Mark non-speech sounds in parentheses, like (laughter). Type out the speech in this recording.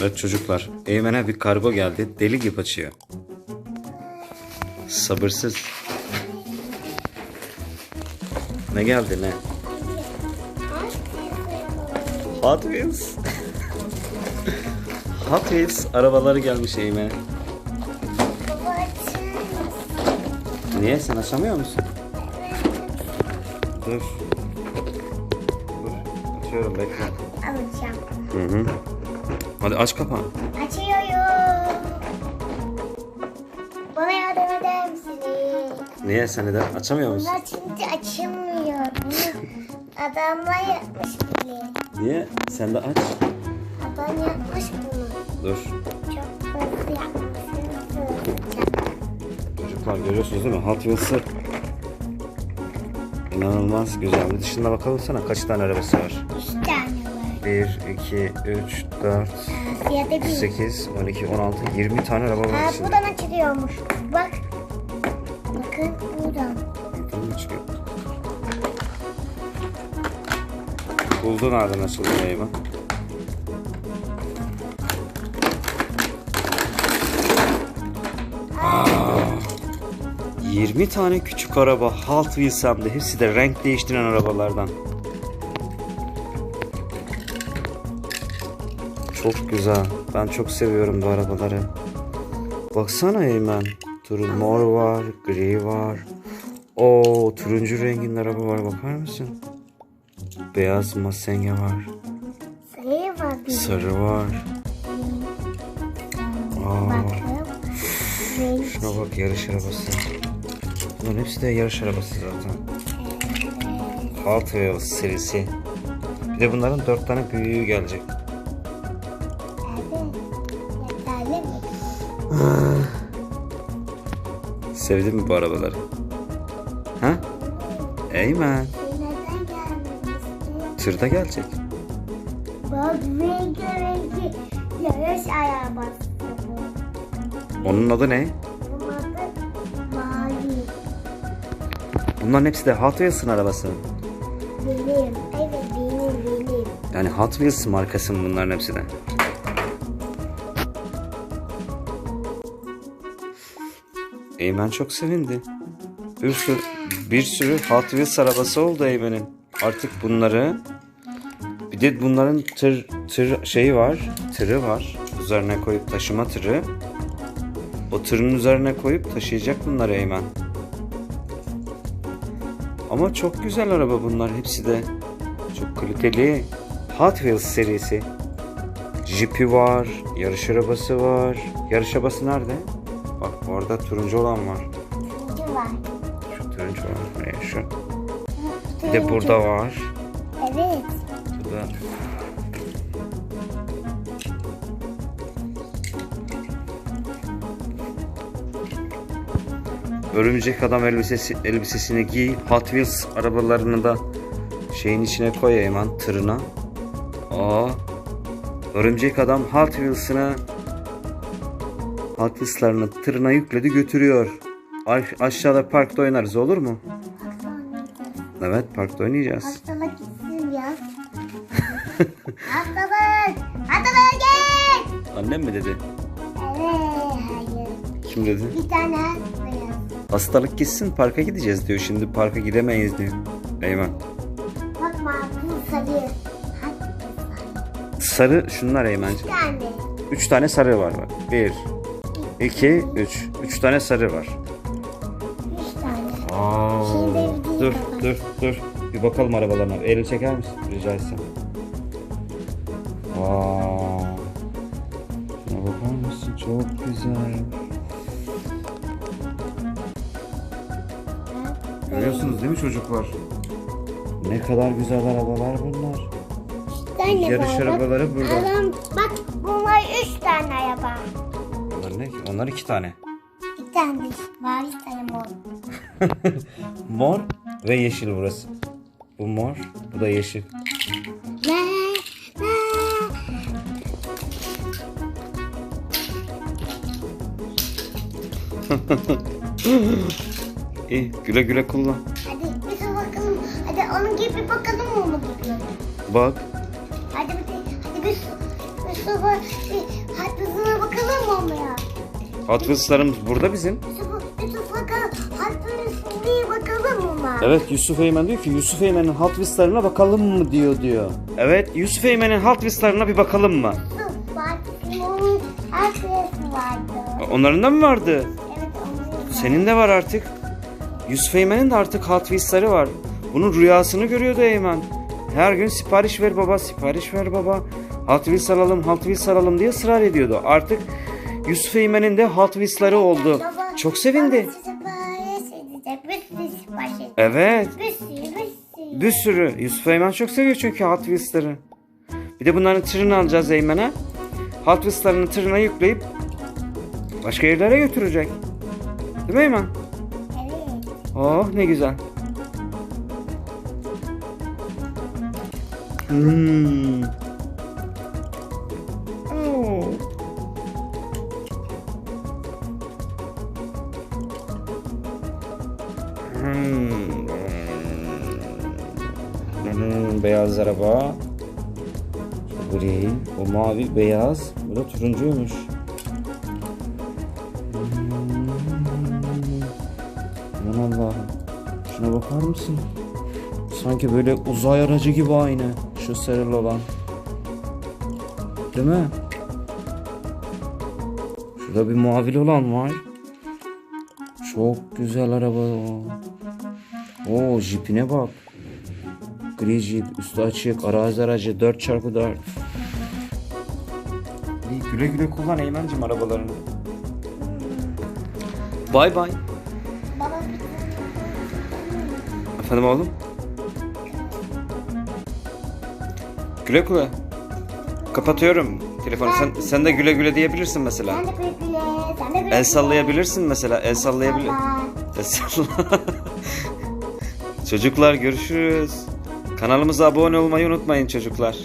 Evet çocuklar, Eymen'e bir kargo geldi. Deli gibi açıyor. Sabırsız. Ne geldi ne? Hot Wheels. (laughs) Hot Wheels arabaları gelmiş Eymen'e. Niye sen açamıyor musun? Dur. Dur. Açıyorum bekle. Alacağım. Hı hı. Hadi aç kapağını. Açıyorum. Bana yardım eder misiniz? Niye sen neden açamıyor musun? Bunlar şimdi açılmıyor. Adamlar yapmış bile. Niye? Sen de aç. Adam yapmış bunu. Dur. Çok hızlı. Çocuklar görüyorsunuz değil mi? Hot Wheels'ı inanılmaz güzel. Dışında bakalım sana kaç tane arabası var? Var. 1, 2, 3, 4, Fiyatı bir. 8, 12, 16, 20 tane araba var Ha, içinde. buradan açılıyormuş. Bak. Bakın buradan. Buradan çıkıyor? Buldu nereden açılıyor Eymen? Aa, 20 tane küçük araba Hot Wheels hem de hepsi de renk değiştiren arabalardan. Çok güzel. Ben çok seviyorum bu arabaları. Baksana Eymen. Turun mor var, gri var. O turuncu rengin araba var bakar mısın? Beyaz masenge var. Sayı var bir. Sarı var. Aa, şuna bak yarış arabası. Bunların hepsi de yarış arabası zaten. Hot Wheels serisi. Bir de bunların dört tane büyüğü gelecek. Yeterli mi? Sevdin mi bu arabaları? Ha? Eymen. Tırda gelecek. Bak yarış arabası bu. Onun adı ne? Bunun adı mavi. Bunların hepsi de Hot Wheels'ın arabası. Benim. Evet benim benim. Yani Hot Wheels markası bunların hepsi de? Eymen çok sevindi. Bir sürü, bir sürü Hot Wheels arabası oldu Eymen'in. Artık bunları bir de bunların tır, tır şeyi var. Tırı var. Üzerine koyup taşıma tırı. O tırın üzerine koyup taşıyacak bunları Eymen. Ama çok güzel araba bunlar hepsi de. Çok kaliteli. Hot Wheels serisi. Jeep'i var, yarış arabası var. Yarış arabası nerede? Bak orada turuncu olan var. Turuncu var. Şu turuncu olan buraya şu. Bir de burada var. Evet. Bu da Örümcek adam elbisesi elbisesini giy. Hot Wheels arabalarını da şeyin içine koy Eyman tırına. Aa. Örümcek adam Hot Wheels'ını Hot Wheels'larını tırına yükledi götürüyor. Aş- aşağıda parkta oynarız olur mu? Evet parkta oynayacağız. Hastalık gitsin ya. (laughs) Hastalık. Hastalık gel. Annem mi dedi? Evet. Hayır. Kim dedi? Bir tane beyaz. Hastalık gitsin parka gideceğiz diyor. Şimdi parka gidemeyiz diyor. Eymen. Bak mavi sarı. Sarı şunlar Eymen'ciğim. bir tane. Üç tane sarı var bak. Bir, iki, üç. Üç tane sarı var. Üç tane. Aa, Şimdi bir dur, dur, dur. Bir bakalım arabalarına. Elini çeker misin? Rica etsem. Aa. Şuna bakar mısın? Çok güzel. Görüyorsunuz değil mi çocuklar? Ne kadar güzel arabalar bunlar. Üç tane Yarış var. Bak, arabaları burada. Adam bak bunlar üç tane araba. Onlar ne? Onlar iki tane. Bir tane mavi bir tane mor. (laughs) Mor ve yeşil burası. Bu mor, bu da yeşil. (laughs) İyi, güle güle kullan. Hadi bir de bakalım. Hadi onun gibi bakalım mı onu buluyor. Bak, Hadi bir de, hadi bir, bir Mustafa hattına bakalım mı? Hot Wheels'larımız burada bizim. Mustafa bakalım. Hattına bakalım mı? Evet Yusuf Eymen diyor ki Yusuf Eymen'in Hot Wheels'larına bakalım mı diyor diyor. Evet Yusuf Eymen'in Hot Wheels'larına bir bakalım mı? Bak her şeysi vardı. Onların da mı vardı? Evet onun. Senin de var artık. Yusuf Eymen'in de artık Wheels'ları var. Bunun rüyasını görüyordu Eymen. Her gün sipariş ver baba, sipariş ver baba. Alalım, Hot Wheels alalım diye ısrar ediyordu. Artık Yusuf Eymen'in de Hot Wheels'ları oldu. Baba, Çok sevindi. Evet. Bir sürü. Bir sürü. Yusuf Eymen çok seviyor çünkü Hot Wheels'ları. Bir de bunların tırını alacağız Eymen'e. Hot Wheels'larını tırına yükleyip başka yerlere götürecek. Değil mi Eymen? Evet. Oh ne güzel. Hmm. Hmm. Hmm, beyaz araba. Gri, o mavi, beyaz. Bu da turuncuymuş. Hmm. Aman Allah'ım. Şuna bakar mısın? Sanki böyle uzay aracı gibi aynı. Şu sarılı olan. Değil mi? Şurada bir mavili olan var. Çok güzel araba o. Oo jipine bak. Gri jip, üstü açık, arazi aracı, 4x4. İyi, güle güle kullan Eymen'cim arabalarını. Bay bay. Baba Efendim oğlum? Güle güle. Kapatıyorum telefonu. Sen, sen de güle güle diyebilirsin mesela. sen de güle güle. Sen de El sallayabilirsin mesela. El sallayabilir. (laughs) El salla. (laughs) Çocuklar görüşürüz. Kanalımıza abone olmayı unutmayın çocuklar.